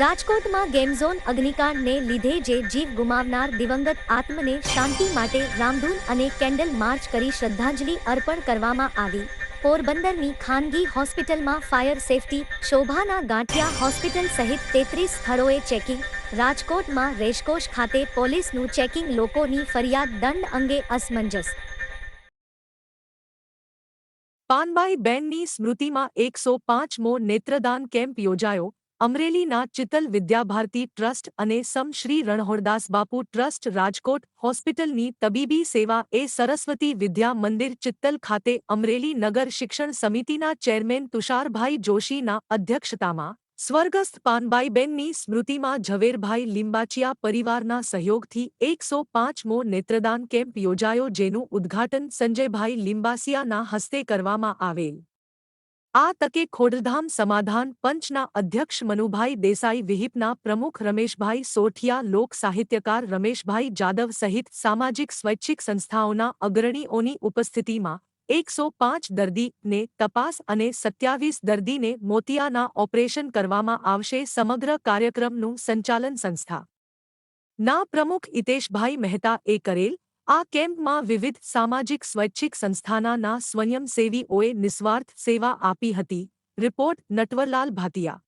રાજકોટમાં ગેમઝોન અગ્નિકાંડને લીધે જે જીવ ગુમાવનાર દિવંગત આત્મને શાંતિ માટે રામધૂન અને કેન્ડલ માર્ચ કરી શ્રદ્ધાંજલિ અર્પણ કરવામાં આવી. પોરબંદરની ખાનગી હોસ્પિટલમાં ફાયર સેફટી શોભાના ગાંઠિયા હોસ્પિટલ સહિત તેત્રીસ સ્થળોએ ચેકિંગ. રાજકોટમાં રેશકોશ ખાતે પોલીસનું ચેકિંગ લોકોની ફરિયાદ દંડ અંગે અસમંજસ. પાનબાઈ બેનની સ્મૃતિમાં એકસો પાંચમો નેત્રદાન કેમ્પ યોજાયો. અમરેલીના ચિતલ વિદ્યાભારતી ટ્રસ્ટ અને સમ શ્રી બાપુ ટ્રસ્ટ રાજકોટ હોસ્પિટલની તબીબી સેવા એ સરસ્વતી વિદ્યા મંદિર ચિત્તલ ખાતે અમરેલી નગર શિક્ષણ સમિતિના ચેરમેન તુષારભાઈ જોશીના અધ્યક્ષતામાં સ્વર્ગસ્થ પાનબાઈબેનની સ્મૃતિમાં ઝવેરભાઈ લિંબાચિયા પરિવારના સહયોગથી એકસો પાંચમો નેત્રદાન કેમ્પ યોજાયો, જેનું ઉદ્ઘાટન સંજયભાઈ લિંબાસિયાના હસ્તે કરવામાં આવેલ આ તકે ખોડધામ સમાધાન પંચના અધ્યક્ષ મનુભાઈ દેસાઈ વિહિપના પ્રમુખ રમેશભાઈ સોઠિયા, લોક સાહિત્યકાર રમેશભાઈ જાદવ સહિત સામાજિક સ્વૈચ્છિક સંસ્થાઓના અગ્રણીઓની ઉપસ્થિતિમાં એકસો પાંચ દર્દીને તપાસ અને સત્યાવીસ દર્દીને મોતિયાના ઓપરેશન કરવામાં આવશે સમગ્ર કાર્યક્રમનું સંચાલન સંસ્થા. ના પ્રમુખ ઇતેશભાઈ મહેતા એ કરેલ આ કેમ્પમાં વિવિધ સામાજિક સ્વૈચ્છિક સંસ્થાનાના સ્વયંસેવીઓએ નિસ્વાર્થ સેવા આપી હતી. રિપોર્ટ નટવરલાલ ભાતિયા